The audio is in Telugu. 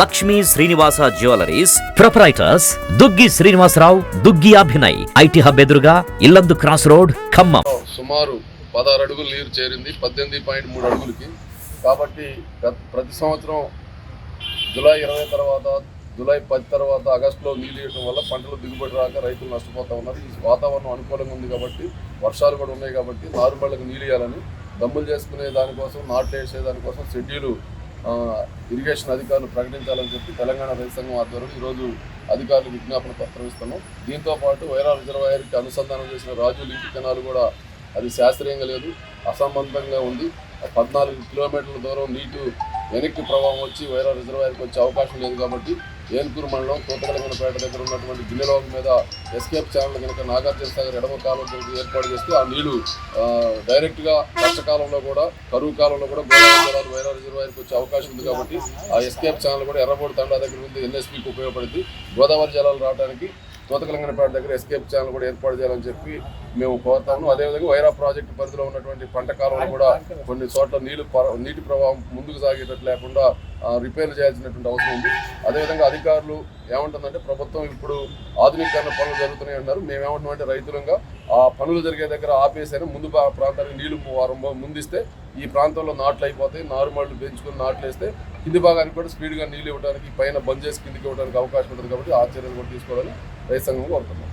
Lakshmi Srinivasa jewelleries proprietors Duggi Srinivasarao Duggi Abhinay IT hub ఎదురుగా ఇల్లందు క్రాస్ రోడ్ ఖమ్మం. సుమారు పదహారు అడుగులు నీరు చేరింది పద్దెనిమిది పాయింట్ మూడు అడుగులకి. కాబట్టి ప్రతి సంవత్సరం జూలై ఇరవై తర్వాత జూలై పది తర్వాత ఆగస్టులో నీళ్ళు ఇవ్వడం వల్ల పంటలు దిగుబడి రాక రైతులు నష్టపోతూ ఉన్నారు. ఈ వాతావరణం అనుకూలంగా ఉంది కాబట్టి వర్షాలు కూడా ఉన్నాయి కాబట్టి నారుమళ్ళకు నీళ్ళు వేయాలని దమ్ములు చేసుకునే దానికోసం నాట్లు వేసే దానికోసం షెడ్యూలు ఇరిగేషన్ అధికారులు ప్రకటించాలని చెప్పి తెలంగాణ రైతు సంఘం ఆధ్వర్యంలో ఈరోజు అధికారులు విజ్ఞాపన పత్రం ఇస్తున్నాం. దీంతో పాటు వైరా రిజర్వాయర్కి అనుసంధానం చేసిన రాజు లింక్ కెనాల్ కూడా అది శాస్త్రీయంగా లేదు అసంబంధంగా ఉంది. పద్నాలుగు కిలోమీటర్ల దూరం నీటి వెనక్కి ప్రవాహం వచ్చి వైరా రిజర్వాయర్కి వచ్చే అవకాశం లేదు కాబట్టి ఏన్కూరు మండలం తోటకలంగనపేట దగ్గర ఉన్నటువంటి గిన్నెలోకి మీద ఎస్కేప్ ఛానల్ కనుక నాగార్జున సాగర్ ఎడమ కాలం ఏర్పాటు చేస్తే ఆ నీళ్ళు డైరెక్ట్గా వర్షకాలంలో కూడా కరువు కాలంలో కూడా గోదావరి జలాలు వైరా రిజర్వాయర్కి వచ్చే అవకాశం ఉంది కాబట్టి ఆ ఎస్కేప్ ఛానల్ కూడా ఎర్రబోడి తండా దగ్గర ఉంది ఎన్ఎస్పీకి ఉపయోగపడింది గోదావరి జలాలు రావడానికి తోతకలంగనపేట దగ్గర ఎస్కేప్ ఛానల్ కూడా ఏర్పాటు చేయాలని చెప్పి మేము కోరుతాము. అదేవిధంగా వైరా ప్రాజెక్టు పరిధిలో ఉన్నటువంటి పంట కాలంలో కూడా కొన్ని చోట్ల నీళ్ళు నీటి ప్రవాహం ముందుకు సాగేటట్టు లేకుండా రిపేర్లు చేయాల్సినటువంటి అవసరం ఉంది. అదేవిధంగా అధికారులు ఏమంటుందంటే ప్రభుత్వం ఇప్పుడు ఆధునీకరణ పనులు జరుగుతున్నాయి అన్నారు. మేమేమంటున్నామంటే రైతులంగా ఆ పనులు జరిగే దగ్గర ఆపేసైనా ముందు ప్రాంతానికి నీళ్ళు వారం ముందిస్తే ఈ ప్రాంతంలో నాట్లు అయిపోతాయి. నారుమళ్ళు పెంచుకుని నాట్లు వేస్తే కింది భాగానికి కూడా స్పీడ్గా నీళ్ళు ఇవ్వడానికి పైన బంద్ చేసి కిందికి ఇవ్వడానికి అవకాశం ఉంటుంది కాబట్టి ఆ చర్యలు కూడా తీసుకోవాలని రైతు సంఘం కోరుతున్నాం.